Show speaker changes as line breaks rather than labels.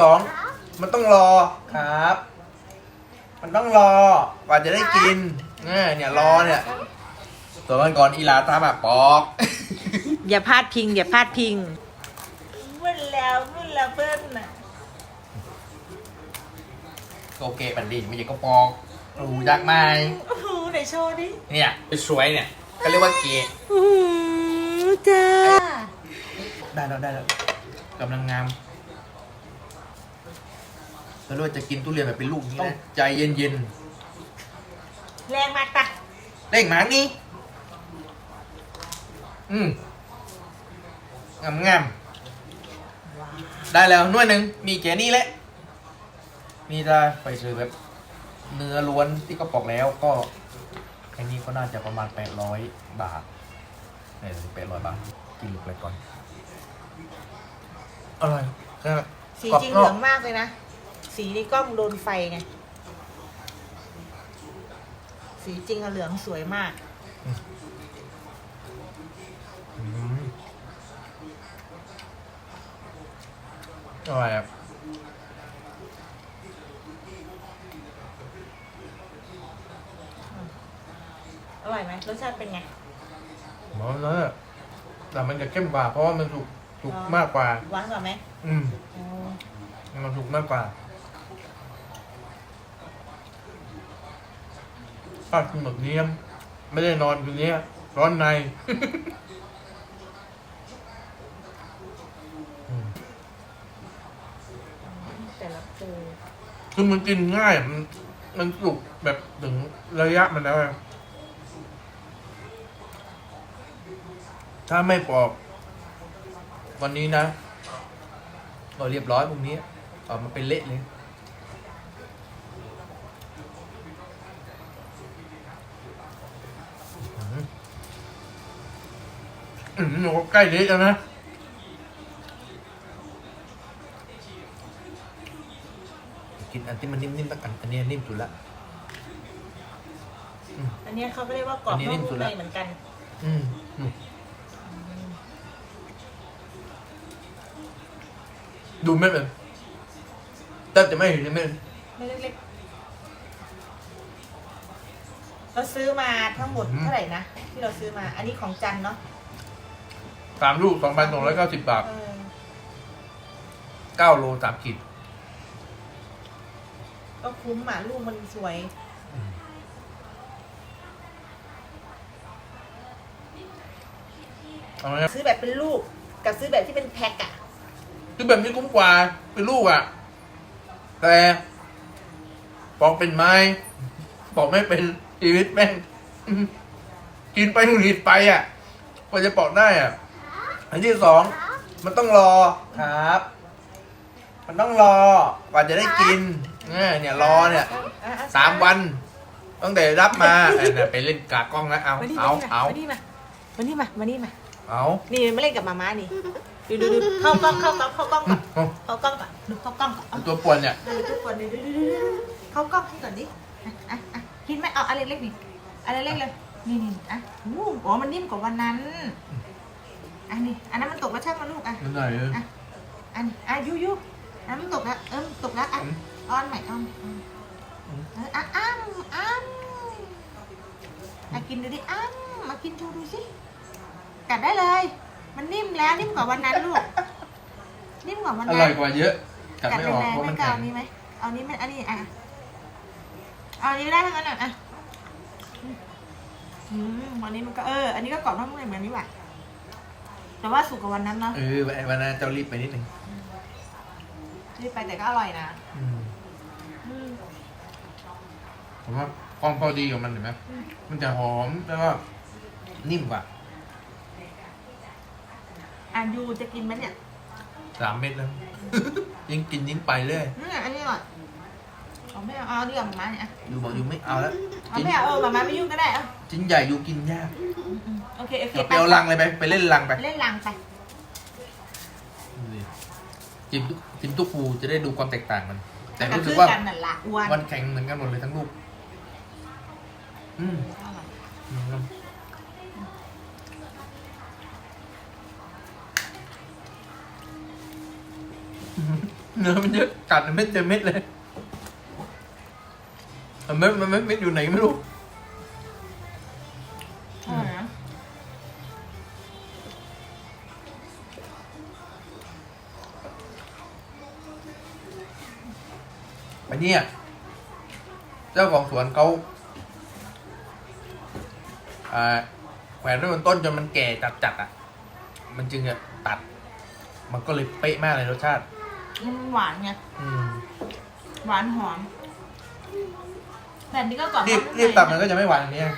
สองมันต้องรอครับ มันต้องรอกว่าจะได้กินเนี่ยเนี่ยรอเนี่ยตัววันก่อนอีหลาตาแบบปอก
อย่าพลาดพิง อย่าพลาดพิง
มึนแล้วมึนแล้วเบิ้ลน่ะ
โอเคปันดิไม่ใช่ก็ปอกรู้จักไหม
โอ้โหไหนโชว์ดิ
เนี่ยสวยเนี่ยก็เรียกว่าเกย์
โอ้โหจ้า
ได้แล้วได้แล้วกำลังงาม แล้วเราจะกินทุเรียนแบบเป็นลูกนี้นะใจเย็น
แรงมากตัก
ๆเร่งหมานี่อืมงามงามๆได้แล้วหน่วยหนึ่งมีแค่นี้แหละ นี่ถ้าไปซื้อแบบ เนื้อล้วนที่ก็ปอกแล้วก็แค่นี้ก็น่าจะประมาณ 800 บาทเนี่ยแปดร้อยบาท กินลูกเลยก่อน อร่อยครับ
สีจริงเหลืองมากเลยนะ สีในกล้องโดนไฟไง สีจริงอะเหลืองสวยมาก
อืมอร่อยครับ
อร่อยไหมรสชาติเป็นไง
หมอแล้วอะแต่มันจะเข้มกว่าเพราะว่ามันสุกสุก
อ๋อ
มากกว่า
หวานกว่าไหม
อืม
อ๋อ
มันสุกมากกว่า ป้ากินแบบนี้ยังไม่ได้นอนคืนนี้ร้อนในอืม
แต่ละปู
คือมันกินง่าย มันมันสุกแบบถึงระยะมันแล้วอะถ้าไม่ปอก วันนี้นะก็เรียบร้อยพรุ่งนี้ออกมาเป็นเละเลย อืมหนูก็ใกล้เละแล้วนะกินอันที่มันนิ่มๆตั้งกันอันนี้นิ่มสุดละ
อันเนี้ยเขาก็เรียกว่ากรอบ
อันนี้
นอก
นิ่ม
นุ่
สุ
ม
ด
ใน
ละ
เหมือนกัน
อืมอืมดูเม็ดเลยแทบจะไม่เห็นเม็ด
ไม่เล็กๆเราซื้อมาทั้งหมด
อืม
เท่าไหร่นะที่เราซื้อมา อันนี้ของจันเนาะ
สามลูกสองพันสองร้อยเก้าสิบบาท
เออ
เก้าโลสามขีด
ก็คุ้มอะลูกมันสวย
เอาไหมครับ
ซื้อแบบเป็นลูกกับซื้อแบบที่เป็นแพ็คอะ
คือแบบนี้คุ้มกว่าเป็นลูกอะ แต่ปอกเป็นไม้ปอกไม่เป็นชีวิตแม่งอื้อกินไปหงุดหงิดไปอะกว่าจะปอกได้อะ อันที่สองมันต้องรอครับ มันต้องรอกว่าจะได้กินเนี่ยเนี่ยรอเนี่ยสามวัน ตั้งแต่รับมาเออเนี่ยไปเล่นกากล้องแล้วเอา
มานี่
เอา
มา
เอา
นี่มามานี่มามานี่มา
เอา
นี่มาเล่นกับมาม่านี่ดูดูดูเข้ากล้องเข้ากล้องเข้ากล้องก่อน
เอา
เข้ากล้องก่อนดูเข้ากล้องก่อนเอา
ตัวป่วนเนี่ย
ดูทุกคนดูดูดูดูดูเข้ากล้องให้ก่อนดิอะอะอะกินไหมเอาอะไรเล็กๆนี่อะไรเล็กๆเลยนี่นี่อะอู้อ๋อมันนิ่มกว่าวันนั้น อันนี้อันนั้นมันตกแล้วช่างมันลูกอะ
มันหน่อยเออ
อะอันนี้อะยูยูอันนั้นมันตกแล้วเออตกแล้วอะ
อืม
อ้อนใหม่อ้อนอืม
อืม
เอออะอ้ำอ้ำอะกินดูดิอ้ำมากินโชว์ดูสิกัดได้เลย มันนิ่มแล้วนิ่มกว่าวันนั้นลูก นิ่มกว่าวัน
อ
นั้น
ร่อยกว่าเยอะกัด
กัด
ไม่ออก
แรง
เพราะ
ๆ
มั
ไม่
น
เก่า
แข็ง
นี้ไหมเอานี้ไหมอันนี้อะเอาอันนี้ได้ทั้งนั้นอะอะอืมวันนี้มันก็เออ อันนี้ก็กรอบนอกนุ่มในเหมือนนี้ว่ะ แต่ว่าสุกกว่าวันนั้นเนาะ
เออวันนั้นเจ้ารีบไปนิดนึง
ที่ไปแต่ก็อร่อยนะ
อืม
อืม
ผมว่าความพอดีของมันเห็นไหมมันจะหอมแล้วก็นิ่มกว่า
อะยูจะกินไหมเนี่ย
สามเม็ดแล้ว ยิ่งกินยิ่งไปเรื่อย
อืมอันนี้อร่อยเอาไม่เอาเอาดีกว่าหมาเนี่ยอะ
อยู่บอกอยู่ไม่เอาแล้ว
เอา
ชิ้น
ไม่เอาเออหมามาไม่ยุ่งก็ได้เออ
ชิ้นใหญ่อยู่กินยาก
อืมอืม โอเคโอเค
เราไปเอาลังเลยไปไปเล่นลังไป
เล่นลังไป
จิ้มทุกจิ้มทุกฟูจะได้ดูความแตกต่างมัน แต่
กระ
รู้สึ
ทื
ก
บ
ว่า
กันนั่นละอ้วน
มันแข็งเหมือนกันหมดเลยทั้งลูก อืม
อร่อย
อืมเนื้อมันเยอะกัดเม็ดเต็มเม็ดเลยแต่เม็ดมันเม็ดเม็ดอยู่ไหนไม่รู้ อันเนี้ยเจ้าของสวนเขาอ่าแขวนไว้บนต้นจนมันแก่จัดๆอะ มันจึงจะตัด มันก็เลยเป๊ะมากเลยรสชาติ
มันหวานไง
อืม
หวานหอม แต่อันนี้ก็กรอบ
รีบ
นอกนุ่ม
รีบตัด
ใน
มันก็จะไม่หวานอย่างนี้ย